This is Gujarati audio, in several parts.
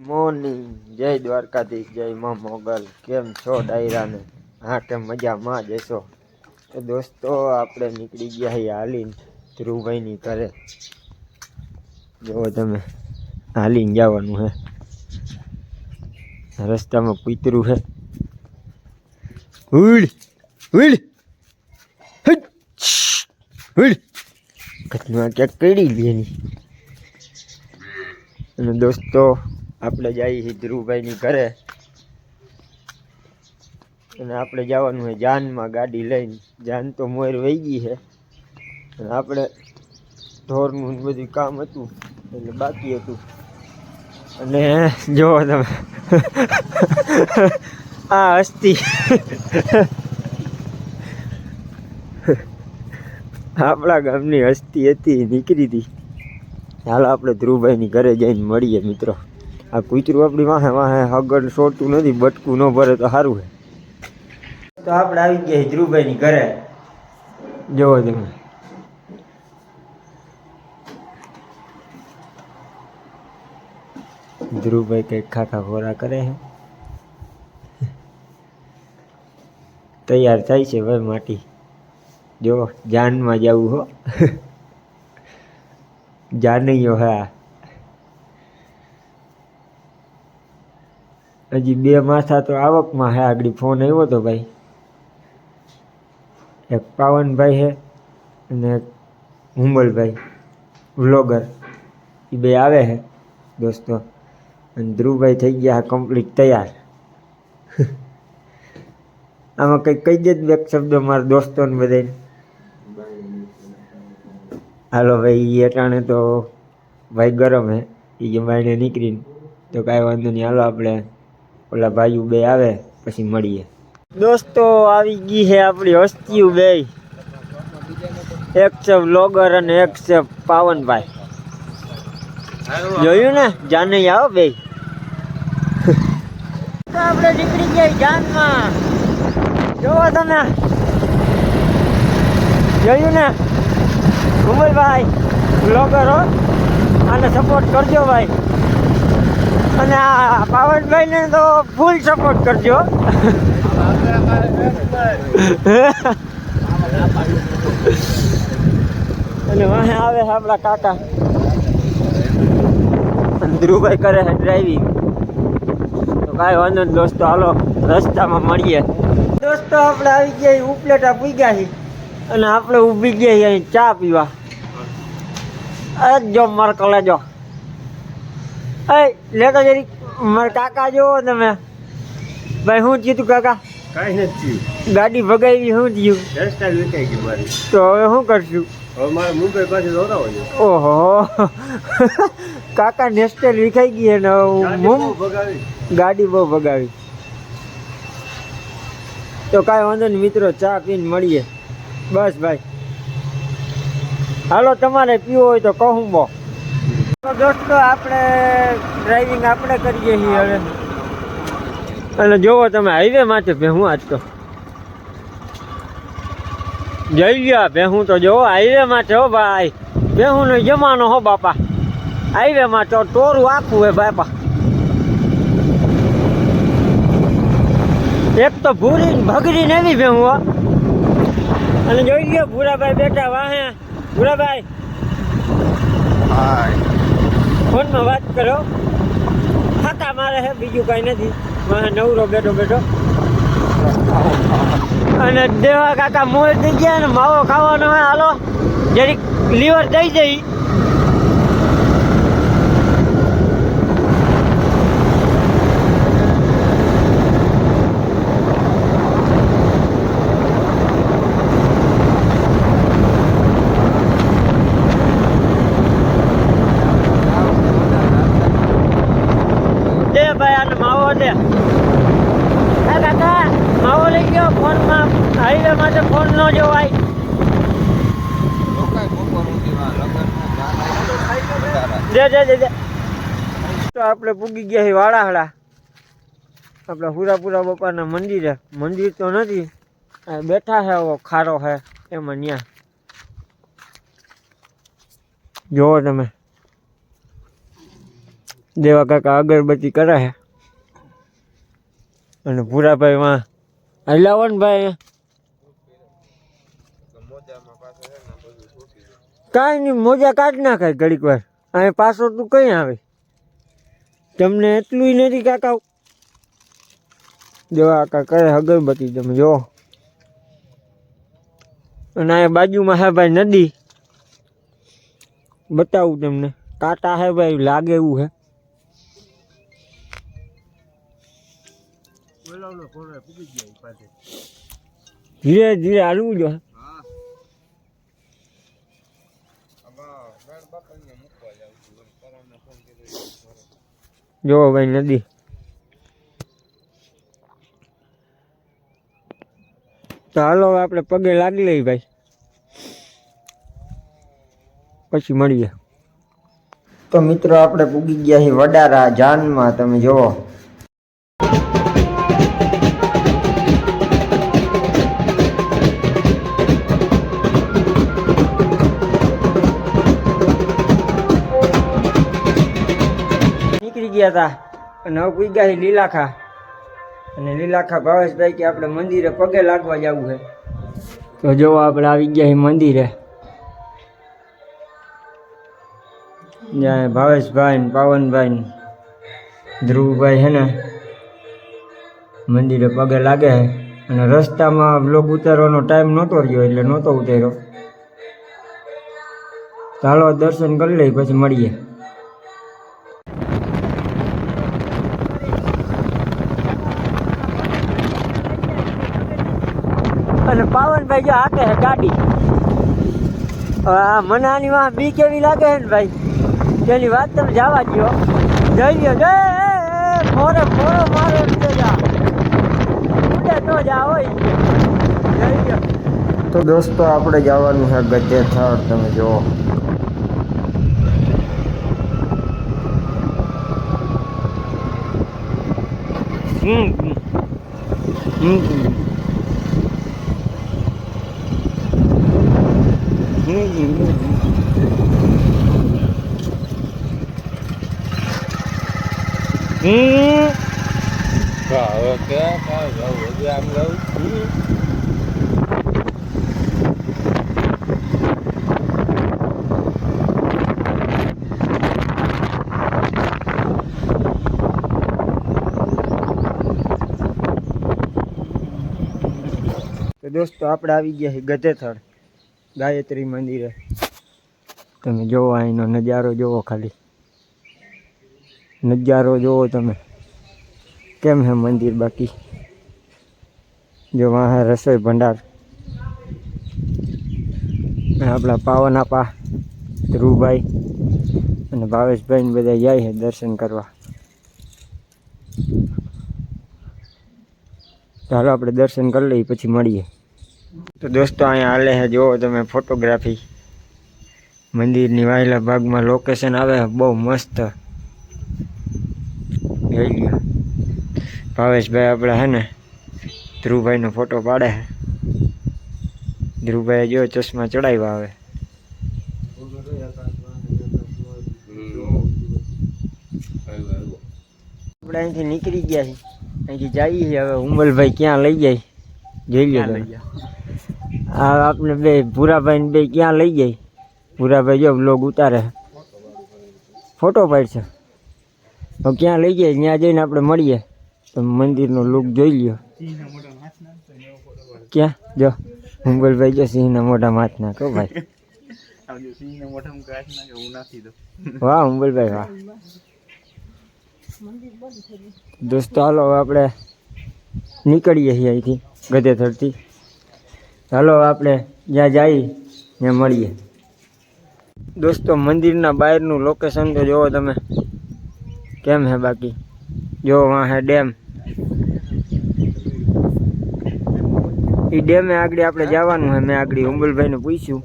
મોર્નિંગ જય દ્વારકાધીશ જય માં મોગલ કેમ છો ડાયરાને? હા કેમ મજામાં જ હશો. તો દોસ્તો આપણે નીકળી ગયા છીએ હાલીને ધ્રુવભાઈની ઘરે. જુઓ તમે હાલીને જવાનું હે. રસ્તામાં કૂતરું હે. ઉડ ઉડ. હટ, ઉડ. ઘટના ક્યાંક પડી ગઈ એની અને દોસ્તો આપણે જઈએ છીએ ધ્રુવભાઈની ઘરે. અને આપણે જવાનું છે જાનમાં ગાડી લઈને. જાન તો મોર વહી ગઈ છે. અને આપણે ઢોરનું બધું કામ હતું, એટલે બાકી હતું. અને જુઓ તમે આ હસ્તી. આપણા ગામની હસ્તી હતી, નીકળી હતી. હાલ આપણે ધ્રુવભાઈની ઘરે જઈને મળીએ મિત્રો. આ કૂતરું આપણી વાહે વાહે હગડ છોડતું નથી બટકું ન ભરે તો સારું છે તો આપણે આવી ગયા ધ્રુવભાઈની ઘરે. જોવો તમે. ધ્રુવભાઈ કંઈક ખાખા ખોરા કરે છે તૈયાર થાય છે ભાઈ માટી. જો જાનમાં જવું હો. જાનૈયો હા હજી બે માથા તો આવકમાં હે. આગળ ફોન આવ્યો તો ભાઈ. એક પાવનભાઈ છે અને એક હુંબલભાઈ, વ્લોગર. એ બે આવે છે દોસ્તો. અને ધ્રુવભાઈ થઈ ગયા કમ્પ્લીટ તૈયાર. આમાં કંઈક કહી દે બે શબ્દ મારા દોસ્તોને બધાને હાલો ભાઈ એ અટાણે તો ભાઈ ગરમ હે. એ જમાઈને નીકળીને. તો કાંઈ વાંધો નહીં. હાલો આપણે ઓલા ભાઈઓ બે આવે, પછી મળીએ. દોસ્તો, આવી ગઈ છે આપણી હસ્તીઓ બે એક છે વ્લોગર અને એક છે પાવનભાઈ. જોયું ને? જાને આવો બે તો આપણે નીકળી ગયા જાનમાં. જોવો તમે. જોયું ને? ઉમરભાઈ બ્લોગર હો. આને સપોર્ટ કરજો ભાઈ. અને આ પાવનભાઈને તો ફૂલ સપોર્ટ કરજો. અને વાહે આવે છે આપણા કાકા. ધ્રુવભાઈ કરે છે ડ્રાઇવિંગ તો કાંઈ વાંધો નહીં દોસ્તો, હાલો, રસ્તામાં મળીએ. દોસ્તો, આપણે આવી ગયા ઉપલેટા પૂગ્યા છીએ. અને આપણે ઊભી ગયા અહીં ચા પીવા. અરે જો મારે કલે જો એ લેતો જરી મારા કાકા જોવો તમે ભાઈ શું થયું તું કાકા કાંઈ નથી ગાડી ભગાવી શું થયું હેરસ્ટાઈલ વિકાઈ ગઈ મારી તો હવે શું કરશું? હવે મારે મુંબઈ પાસે દોરાવો છે. ઓહો. કાકા નેસ્ટેલ વિખાઈ ગઈ અને ગાડી મું બહુ ભગાવી. ગાડી બહુ ભગાવી. તો કાંઈ વાંધો નહીં મિત્રો ચા પીને મળીએ. બસ ભાઈ. હાલો તમારે પીવો હોય તો કહું બો. તો દોસ્તો, આપણે ડ્રાઇવિંગ આપણે કરીએ છીએ હવે. અને જોવો તમે હાઈવે માથે ભેહું આજ તો. જઈ ગયા ભેહું તો જોવો હાઈવે માથે હો ભાઈ. ભેહું નો જમાનો હો બાપા. હાઈવે માં તો ટોરું આખું હે બાપા. એક તો ભૂરી ભગરી ને એવી ભેહું હો. અને જોઈ લ્યો, ભૂરાભાઈ બેઠા વાહે. ભૂરાભાઈ. ફોનમાં વાત કરો. ખાતા મારે છે બીજું કાંઈ નથી. વાહે નવરો બેઠો બેઠો. અને દેવા કાકા મોર થઈ ગયા ને માવો ખાવાનો હોય, હાલો. જરીક લીવર દઈ જઈ દે ભાઈ આને માવો દે હા કાકા માવો લઈ ગયો ફોનમાં હાઈવે માટે ફોન ન જોવાય દે દે દે દે તો આપણે પૂગી ગયા છીએ વાળાહડા આપણે હુરાપુરા બાપાના મંદિરે. મંદિર તો નથી. આ બેઠા છે એવો ખારો છે એમાં ન્યા. જોવો તમે. દેવા કાકા અગરબત્તી કરે છે. અને ભૂરાભાઈમાં ભાઈ કાંઈ નહીં, મોજા કાઢ નાખાય ઘડીક વાર. અહીં પાછો તું કઈ આવે? તમને એટલું નથી કાકા દેવા કાકા કરે અગરબત્તી તમે જો. અને આ બાજુમાં હે ભાઈ નદી. બતાવું તમને. કાંટા હે ભાઈ, લાગે એવું હે. ધીરે ધીરે હાલવું જો. જો ભાઈ નદી. તો હાલો આપણે પગે લાગી લઈ ભાઈ. પછી મળીએ. તો મિત્રો આપણે પૂગી ગયા છીએ વડારા જાનમાં, તમે જુઓ. ગયા હતા અને હવે ગયા લીલાખા. અને લીલાખા ભાવેશભાઈ કે આપણે મંદિરે પગે લાગવા જવું છે. તો જો આપણે આવી ગયા છીએ મંદિરે. ભાવેશભાઈ ને પાવનભાઈ ને ધ્રુવભાઈ હે ને મંદિરે પગે લાગે છે. અને રસ્તામાં લોક ઉતારવાનો ટાઈમ નહોતો રહ્યો, એટલે નહોતો ઉતાર્યો. ચાલો દર્શન કરી લઈ પછી મળીએ. અને પાવનભાઈ જો હાકે છે ગાડી. હવે આ મને આની વાં બી કેવી લાગે છે ને ભાઈ? તેની વાત તમે જવા દો જઈ લો જય એ, એ, મોરે મોરો મારે તો જા. તો જા હોય. જઈ તો દોસ્તો આપણે જવાનું છે ગજે થર તમે જુઓ. હમ હમ. હમ હમ હા હવે ક્યાં ક્યાં જાવું હજી આમ જાવું તો દોસ્તો, આપણે આવી ગયા છીએ ગધેથળ. ગાયત્રી મંદિરે. તમે જોવો અહીંનો નજારો, જોવો ખાલી. નજારો જોવો તમે. કેમ હે મંદિર બાકી? જો વાં હે રસોઈ ભંડાર. આપણા પાવન આપા, ધ્રુવભાઈ અને ભાવેશભાઈ ને બધા જાય છે દર્શન કરવા. ચાલો આપણે દર્શન કરી લઈએ, પછી મળીએ. તો દોસ્તો, અહીંયા હાલે છે. જુઓ તમે ફોટોગ્રાફી મંદિરની વાયલા ભાગમાં લોકેશન આવે છે. બહુ મસ્ત. જોઈ લ્યો. ભાવેશભાઈ આપણે હે ને, ધ્રુવભાઈનો ફોટો પાડે છે. ધ્રુવભાઈ જો ચશ્મા ચડાવ્યા આવે આપણે અહીંથી નીકળી ગયા છીએ. અહીંથી જઈએ છીએ. હવે ઉમલભાઈ ક્યાં લઈ જાય? જોઈ લ્યો તમે. આ આપણે બે ભૂરાભાઈ ને બે ક્યાં લઈ જાય? ભૂરાભાઈ જો બ્લોગ ઉતારે. ફોટો પાડશે. તો ક્યાં લઈ જાય? ત્યાં જઈને આપણે મળીએ. તો મંદિરનો લુક જોઈ લ્યો. ક્યાં? જો. ઉંબલભાઈ જો સિંહના મોઢા માથ કહો ભાઈ. વાહ ઉંબલભાઈ વાહ. દોસ્તો, હાલો આપણે નીકળીએ છીએ અહીંથી ગધેથરથી. ચાલો આપણે જ્યાં જઈએ ત્યાં મળીએ. દોસ્તો, મંદિરના બહારનું લોકેશન તો જુઓ તમે. કેમ હે બાકી? જો, વાં હે ડેમ. એ ડેમે આગળ આપણે જવાનું હે, મેં આગળ ઉંબલભાઈને પૂછ્યું.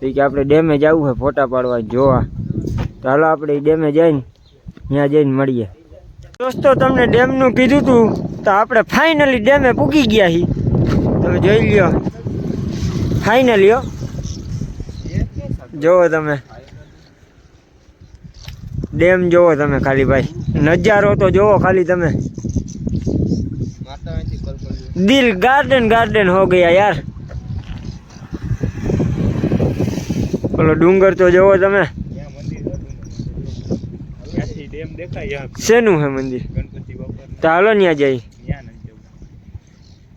તો કે આપણે ડેમે જવું હોય ફોટા પાડવા, જોવા. તો હાલો, આપણે ડેમે જઈને, ત્યાં જઈને મળીએ. દોસ્તો, તમને ડેમનું કીધું હતું તો આપણે ફાઇનલી ડેમે પૂકી ગયા છીએ તમે જોઈ લ્યો. ફાઇનલી હો જોવો તમે. ડેમ જોવો તમે ખાલી ભાઈ. નજારો તો જોવો ખાલી તમે. માતા અહીંથી પર્પલ દિલ ગાર્ડન ગાર્ડન હો ગયા યાર. ઓલો ડુંગર તો જોવો તમે. ત્યાં મંદિર હતું ત્યાંથી ડેમ દેખાય શેનું હે મંદિર? ગણપતિ બાપા તો હાલો ત્યાં જઈ. ત્યાં નથી જવું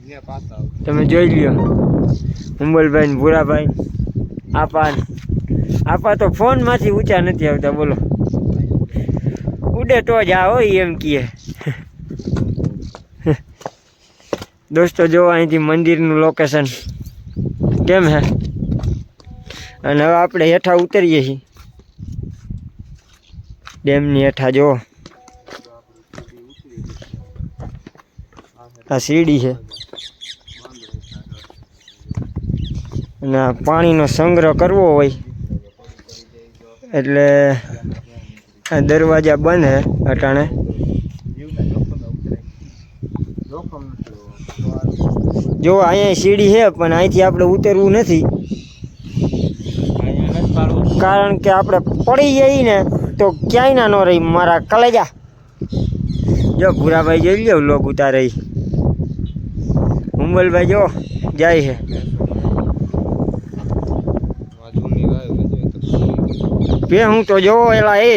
ત્યાં પાછા આવું તમે જોઈ લ્યો. હુંબલભાઈ ને ભૂરાભાઈ. આપા આપા તો ફોનમાંથી ઊંચા નથી આવતા, બોલો. ઉડે તો જ આ હોય એમ કીએ દોસ્તો જો અહીંથી મંદિરનું લોકેશન કેમ હે? અને હવે આપણે હેઠા ઉતરીએ છીએ. ડેમની હેઠા જો આ સીડી છે. અને પાણીનો સંગ્રહ કરવો હોય, એટલે દરવાજા બંધ હે અટાણે. જો અહીંયા સીડી છે પણ અહીંથી આપણે ઉતરવું નથી. કારણ કે આપણે પડી જઈએ ને, તો ક્યાંય ના ન રહી મારા કલેજા. જો ભૂરાભાઈ જોઈ લો લોક ઉતારે. હુંબલભાઈ જો જાય છે જૂની ગાય બધું બે હું તો જોવો એલા એ.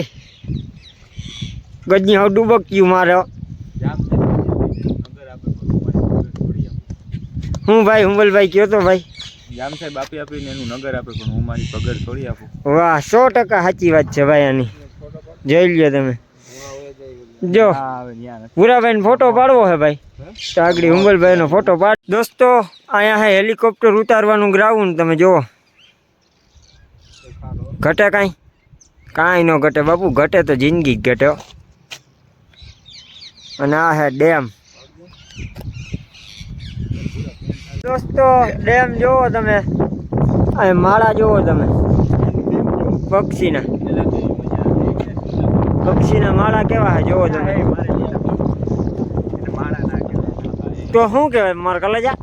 ગજની હવે ડૂબક્યું મારે. હું ભાઈ હુંબલભાઈ કયો તો ભાઈ? જામ સાહેબ આપી આપીને એનું નગર આપે પણ હું મારી પગડ છોડી આપું. વાહ સો ટકા સાચી વાત છે ભાઈ આની. જોઈ લ્યો તમે. જો ભૂરાભાઈ ફોટો પાડવો હે ભાઈ. તો આગળ હુંબલભાઈ નો ફોટો પાડ. દોસ્તો અહીંયા હે હેલિકોપ્ટર ઉતારવાનું ગ્રાઉન્ડ તમે જુઓ. ઘટે કાંઈ? કાંઈ ન ઘટે. બાપુ ઘટે તો જિંદગી જ ઘટે અને આ હે ડેમ. દોસ્તો ડેમ જોવો તમે. અને માળા જોવો તમે. પક્ષીના. પક્ષીના માળા કેવા હે જોવો તમે. તો શું કહેવાય મારા કલેજા?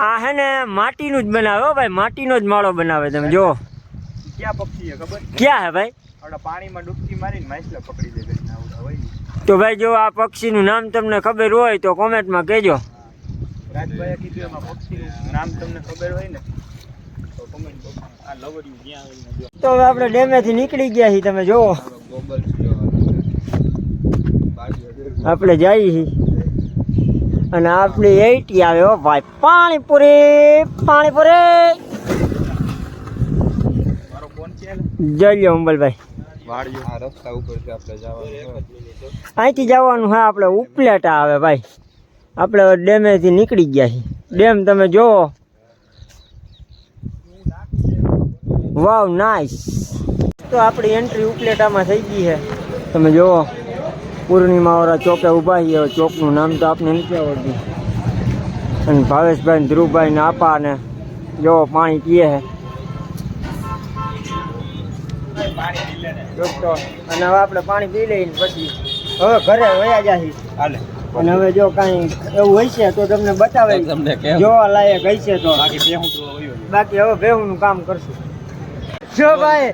આ હે ને માટીનું જ બનાવે હો ભાઈ માટીનો જ માળો બનાવે તમે જો ક્યાં પક્ષી છે ખબર? ક્યાં હે ભાઈ? આપણા પાણીમાં ડૂબકી મારીને માછલા પકડી દે હોય. તો ભાઈ જો આ પક્ષીનું નામ તમને ખબર હોય તો કોમેન્ટમાં કહેજો. રાજભાઈએ કીધું એમાં પક્ષીનું નામ તમને ખબર હોય ને તો માં આ લવડિયું જ્યાં આવીને તો હવે આપણે ડેમેથી નીકળી ગયા છીએ તમે જુઓ. આપણે જઈએ છીએ. અને આપણી એટી આવે ઓ ભાઈ. પાણીપુરી પાણીપુરી મારો ફોન છે જઈ લ્યો અંબલભાઈ. અહીંથી જવાનું હા આપણે ઉપલેટા આવે ભાઈ. આપણે ડેમેથી નીકળી ગયા છીએ. ડેમ તમે જુઓ વાવ નાઈસ તો આપણી એન્ટ્રી ઉપલેટામાં થઈ ગઈ છે. તમે જુઓ પૂર્ણિમાવાળા ચોકે ઊભા છીએ. ચોકનું નામ તો આપને નથી આવડતું. અને ભાવેશભાઈ ધ્રુવભાઈ ને આપા ને જો પાણી પીએ છે. દોસ્તો અને હવે આપણે પાણી પી લઈને પછી હવે ઘરે વયા જાહી. હાલે. અને હવે જો કાંઈ એવું હોય છે તો તમને બતાવે. તમને જોવા લાયક હશે તો. બાકી બે હું તો બાકી હવે ભેહુંનું કામ કરશું. જો ભાઈ.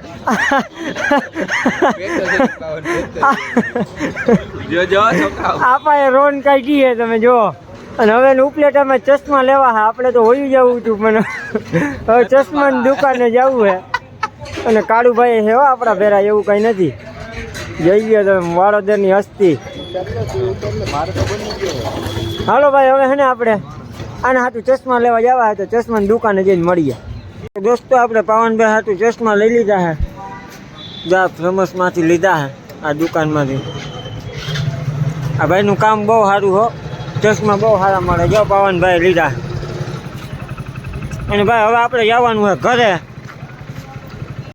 જો જો આપાએ રોન કાઢી છે તમે જો. અને હવે ઉપલેટ ઉપલેટામાં ચશ્મા લેવા હા આપણે તો હોઈ જવું હતું પણ હવે ચશ્માની દુકાને જવું છે. અને કાળુભાઈ હેવા આપણા ભેરા એવું કંઈ નથી. જઈ ગયો તમે વાડોદરની હસ્તી. હાલો ભાઈ, હવે હે ને આપણે આને હાટું ચશ્મા લેવા જવા તો ચશ્માની દુકાને જઈને મળીએ. દોસ્તો, આપણે પાવનભાઈ હાટું ચશ્મા લઈ લીધા હે. જા, ફેમસમાંથી લીધા હે આ દુકાનમાંથી. આ ભાઈનું કામ બહુ સારું હો. ચશ્મા બહુ સારા મળે. જો પાવનભાઈ લીધા. અને ભાઈ, હવે આપણે જવાનું હોય ઘરે.